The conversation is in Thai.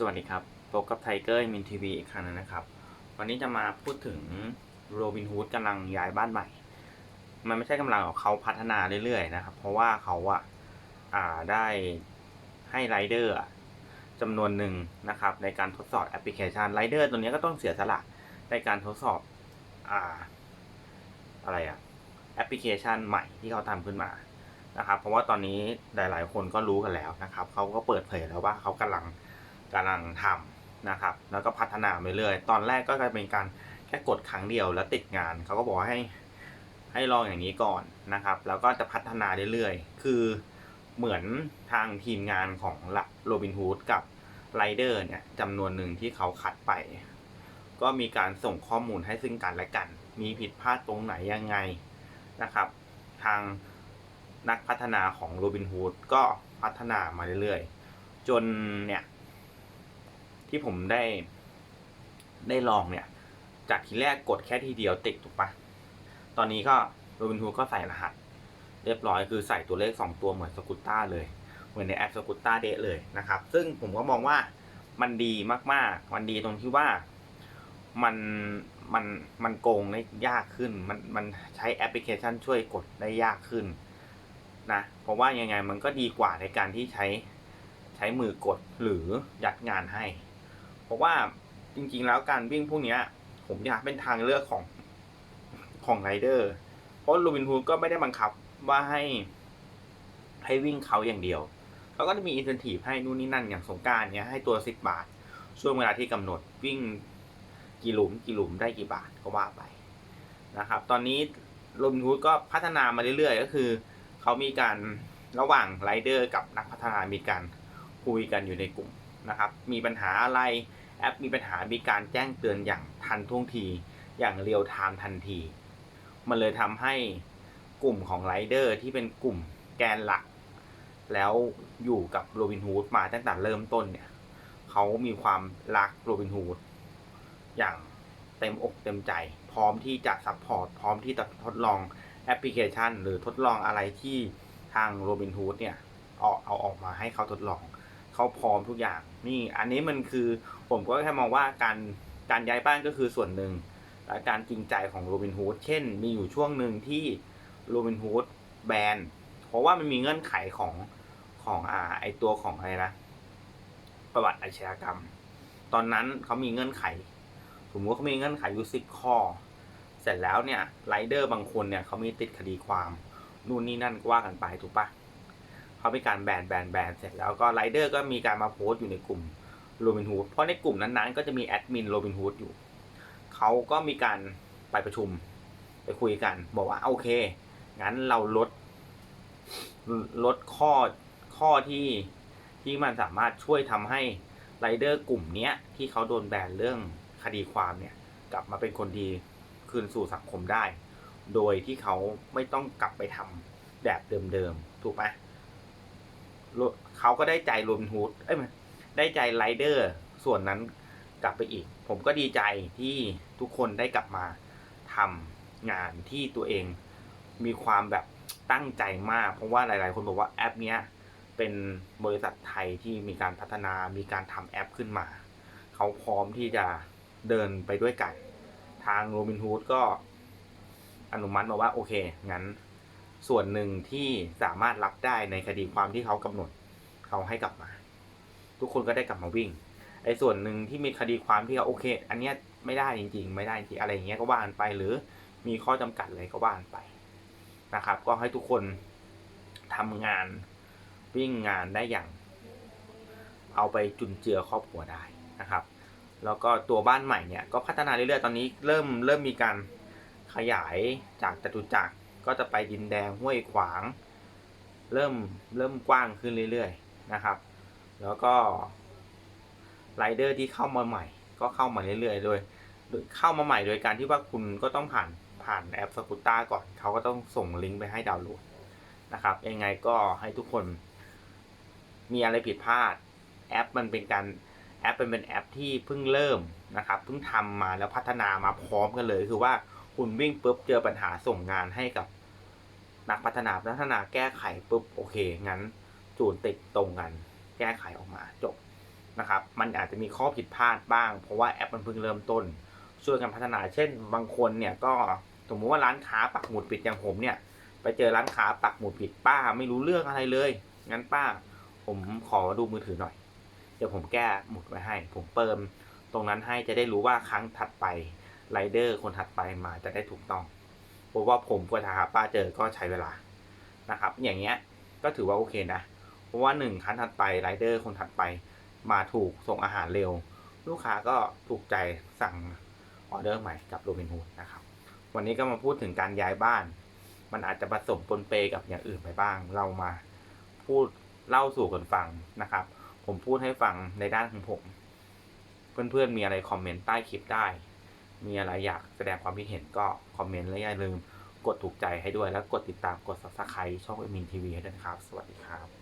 สวัสดีครับพบกับไทเกอร์มินทีวีอีกครั้งนึงนะครับ วันนี้จะมาพูดถึงโรบินฮูดกำลังย้ายบ้านใหม่ มันไม่ใช่กำลังหรอกเขาพัฒนาเรื่อยๆนะครับ เพราะว่าเขาอะอ่าได้ให้ไรเดอร์จำนวนหนึ่งนะครับ ในการทดสอบแอปพลิเคชันไรเดอร์ตัวนี้ก็ต้องเสียสละในการทดสอบอ่าอะไรอะแอปพลิเคชันใหม่ที่เขาทำขึ้นมานะครับ เพราะว่าตอนนี้หลาย ๆ คนก็รู้กันแล้วนะครับเขาก็เปิดเผยแล้วว่าเขากำลัง กำลังทำนะครับ แล้วก็พัฒนาไปเรื่อย ตอนแรกก็จะเป็นการแค่กดครั้งเดียวแล้วติดงาน เขาก็บอกให้ให้ลองอย่างนี้ก่อนนะครับ แล้วก็จะพัฒนาเรื่อยๆ คือเหมือนทางทีมงานของโรบินฮูดกับไรเดอร์เนี่ยจำนวนหนึ่งที่เขาคัดไป ก็มีการส่งข้อมูลให้ซึ่งกันและกัน มีผิดพลาดตรงไหนยังไงนะครับ ทางนักพัฒนาของโรบินฮูดก็พัฒนามาเรื่อยๆ จนเนี่ย ที่ผมได้ ได้ลองเนี่ย จากทีแรกกดแค่ทีเดียวติดถูกปะตอนนี้ก็โรบินฮูก็ใส่รหัส เรียบร้อยคือใส่ตัวเลข 2 ตัวเหมือนสกูตต้าเลย เหมือนในแอปสกูตต้าเดะเลยนะครับ ซึ่งผมก็มองว่ามันดีมากๆ มันดีตรงที่ว่ามันมันมันโกงได้ยากขึ้น มันมันใช้แอปพลิเคชันช่วยกดได้ยากขึ้นนะเพราะว่ายังไงมันก็ดีกว่าในการที่ใช้ใช้มือกดหรือยัดงานให้ เพราะว่าจริงๆแล้วการวิ่งพวกเนี้ย ผมอยากเป็นทางเลือกของของไรเดอร์เพราะลูบินฮูดก็ไม่ได้บังคับว่าให้ให้วิ่งเขาอย่างเดียวเขาก็จะมีอินเซนティブให้นู่นนี่นั่นอย่างสงกรารเนี้ยให้ตัวสิบบาท ช่วงเวลาที่กำหนดวิ่งกี่หลุมกี่หลุมได้กี่บาทก็ว่าไปนะครับ ตอนนี้โรบินฮูดก็พัฒนามาเรื่อยๆ ก็คือ เขามีการระหว่างไรเดอร์กับนักพัฒนามีการคุยกันอยู่ในกลุ่มนะครับ มีปัญหาอะไร แอปมีปัญหามีการแจ้งเตือนอย่างทันท่วงทีอย่างเรียลไทม์ทันที มันเลยทำให้กลุ่มของไรเดอร์ที่เป็นกลุ่มแกนหลัก แล้วอยู่กับโรบินฮูดมาตั้งแต่เริ่มต้นเนี่ยเขามีความรักโรบินฮูดอย่างเต็มอกเต็มใจ พร้อมที่จะซัพพอร์ตพร้อมที่จะทดลองแอปพลิเคชัน หรือทดลองอะไรที่ทางโรบินฮูดเนี่ยเอาเอาออกมาให้เขาทดลอง เขาพร้อมทุกอย่าง นี่อันนี้มันคือผมก็แค่มองว่าการการย้ายบ้านก็คือส่วนหนึ่งและการจริงใจของโรบินฮูดเช่น มีอยู่ช่วงหนึ่งที่โรบินฮูดแบนเพราะว่ามันมีเงื่อนไขของของอ่าไอตัวของอะไรนะประวัติอาชญากรรม ตอนนั้นเขามีเงื่อนไขสมมติว่าเขามีเงื่อนไขอยู่สิบข้อ เสร็จแล้วเนี่ยไรเดอร์บางคนเนี่ยเขามีติดคดีความนู่นนี่นั่นก็ว่ากันไปถูกปะ เขามีการแบนแบนแบนเสร็จแล้วก็ไรเดอร์ก็มีการมาโพสต์อยู่ในกลุ่มโรบินฮูดเพราะในกลุ่มนั้นๆ ก็จะมีแอดมินโรบินฮูดอยู่เขาก็มีการไปประชุมไปคุยกัน บอกว่าโอเค งั้นเราลดลดข้อข้อที่ที่มันสามารถช่วยทำให้ไรเดอร์กลุ่มเนี้ยที่เขาโดนแบนเรื่องคดีความเนี่ย กลับมาเป็นคนดีคืนสู่สังคมได้ โดยที่เขาไม่ต้องกลับไปทำแบบเดิมๆ ถูกไหม เขาก็ได้ใจโรบินฮูดเอ้ยไม่ได้ใจไรเดอร์ส่วนนั้นกลับไปอีก ผมก็ดีใจที่ทุกคนได้กลับมาทำงานที่ตัวเองมีความแบบตั้งใจมาก เพราะว่าหลาย ๆ คนบอกว่าแอปเนี้ยเป็นบริษัทไทยที่มีการพัฒนามีการทำแอปขึ้นมา เขาพร้อมที่จะเดินไปด้วยกัน ทางโรบินฮูดก็อนุมัติมาว่าโอเค งั้น ส่วนหนึ่งที่สามารถรับได้ในคดีความที่เขากำหนดเขาให้กลับมา ทุกคนก็ได้กลับมาวิ่งไอ้ส่วนหนึ่งที่มีคดีความที่เขาโอเค อันเนี้ยไม่ได้จริง ๆ ไม่ได้จริงอะไรอย่างเงี้ยก็ว่านไป หรือมีข้อจำกัดอะไรก็ว่านไปนะครับ ก็ให้ทุกคนทำงานวิ่งงานได้อย่าง เอาไปจุนเจือครอบครัวได้นะครับ แล้วก็ตัวบ้านใหม่เนี่ยก็พัฒนาเรื่อยๆตอนนี้เริ่มเริ่มมีการขยายจากจตุจักร ก็จะไปดินแดงห้วยขวาง เริ่มเริ่มกว้างขึ้นเรื่อยๆนะครับ แล้วก็ไรเดอร์ที่เข้ามาใหม่ ก็เข้ามาเรื่อยๆโดยโดยเข้ามาใหม่โดยการที่ว่าคุณก็ต้องผ่านผ่านแอปสกูต้าก่อนเขาก็ต้องส่งลิงก์ไปให้ดาวน์โหลดนะครับยังไงก็ให้ทุกคนมีอะไรผิดพลาด แอปมันเป็นการแอปเป็นเป็นแอปที่เพิ่งเริ่มนะครับเพิ่งทำมาแล้วพัฒนามาพร้อมกันเลย คือว่าคุณวิ่งปุ๊บเจอปัญหาส่งงานให้กับ นักพัฒนาพัฒนาแก้ไขปุ๊บโอเคงั้นจูนติดตรงกัน แก้ไขออกมาจบนะครับ มันอาจจะมีข้อผิดพลาดบ้าง เพราะว่าแอปมันเพิ่งเริ่มต้น ช่วยกันพัฒนาเช่น บางคนเนี่ยก็สมมติว่าร้านค้าปักหมุดปิดอย่างผมเนี่ยไปเจอร้านค้าปักหมุดผิดป้าไม่รู้เรื่องอะไรเลย งั้นป้า ผมขอดูมือถือหน่อย เดี๋ยวผมแก้หมุดไว้ให้ ผมเติมตรงนั้นให้จะได้รู้ว่าครั้งถัดไปไรเดอร์คนถัดไปมาจะได้ถูกต้อง ราะว่าผมกว่าจะหาป้าเจอก็ใช้เวลานะครับ อย่างเงี้ยก็ถือว่าโอเคนะ เพราะว่าหนึ่งครั้งถัดไปไรเดอร์คนถัดไปมาถูกส่งอาหารเร็ว ลูกค้าก็ถูกใจสั่งออเดอร์ใหม่กับโรบินฮูดนะครับ วันนี้ก็มาพูดถึงการย้ายบ้าน มันอาจจะผสมปนเปกับอย่างอื่นไปบ้าง เรามาพูดเล่าสู่กันฟังนะครับ ผมพูดให้ฟังในด้านของผม เพื่อนๆมีอะไรคอมเมนต์ใต้คลิปได้ มีอะไรอยากแสดงความคิดเห็นก็คอมเมนต์และอย่าลืมกดถูกใจให้ด้วยแล้วกดติดตามกด subscribe ช่องเอ็มินทีวีให้ด้วยนะครับ สวัสดีครับ